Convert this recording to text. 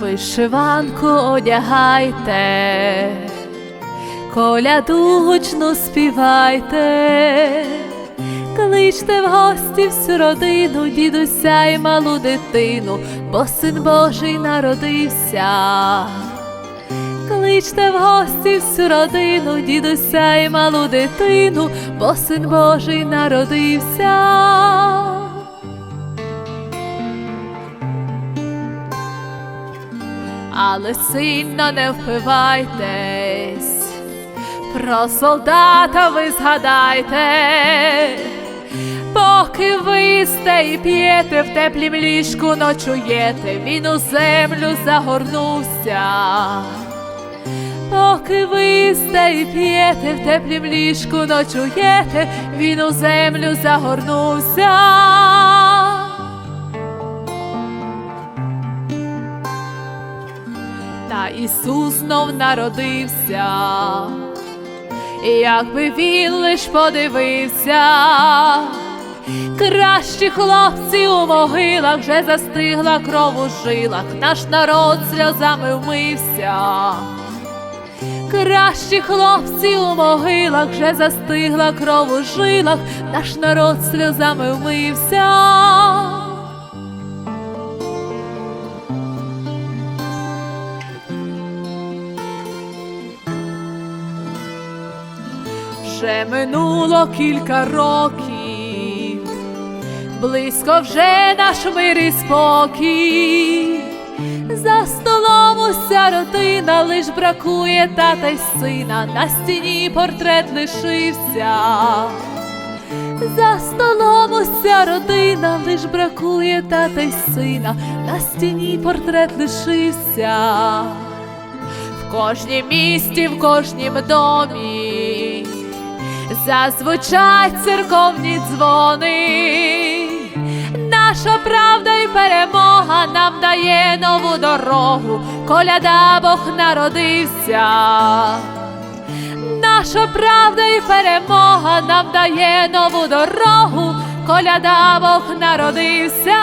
Вишиванку одягайте, коляду гучно співайте, кличте в гості всю родину, дідуся й малу дитину, бо син Божий народився. Кличте в гості всю родину, дідуся й малу дитину, бо син Божий народився. Але сильно не впивайтесь, про солдата ви згадайте, поки ви сте і п'єте в теплім ліжку ночуєте, він у землю загорнувся. Поки ви сте і п'єте в теплім ліжку ночуєте, він у землю загорнувся. Та Ісус знов народився, якби він лиш подивився, кращі хлопці у могилах вже застигла кров у жилах, наш народ сльозами вмився. Кращі хлопці у могилах вже застигла кров у жилах, наш народ сльозами вмився. Вже минуло кілька років, близько вже наш мир і спокій. За столом уся родина лиш бракує тата й сина, на стіні портрет лишився. За столом уся родина лиш бракує тата й сина, на стіні портрет лишився. В кожнім місті, в кожнім домі зазвучать церковні дзвони. Наша правда і перемога нам дає нову дорогу, коляда Бог народився. Наша правда і перемога нам дає нову дорогу, коляда Бог народився.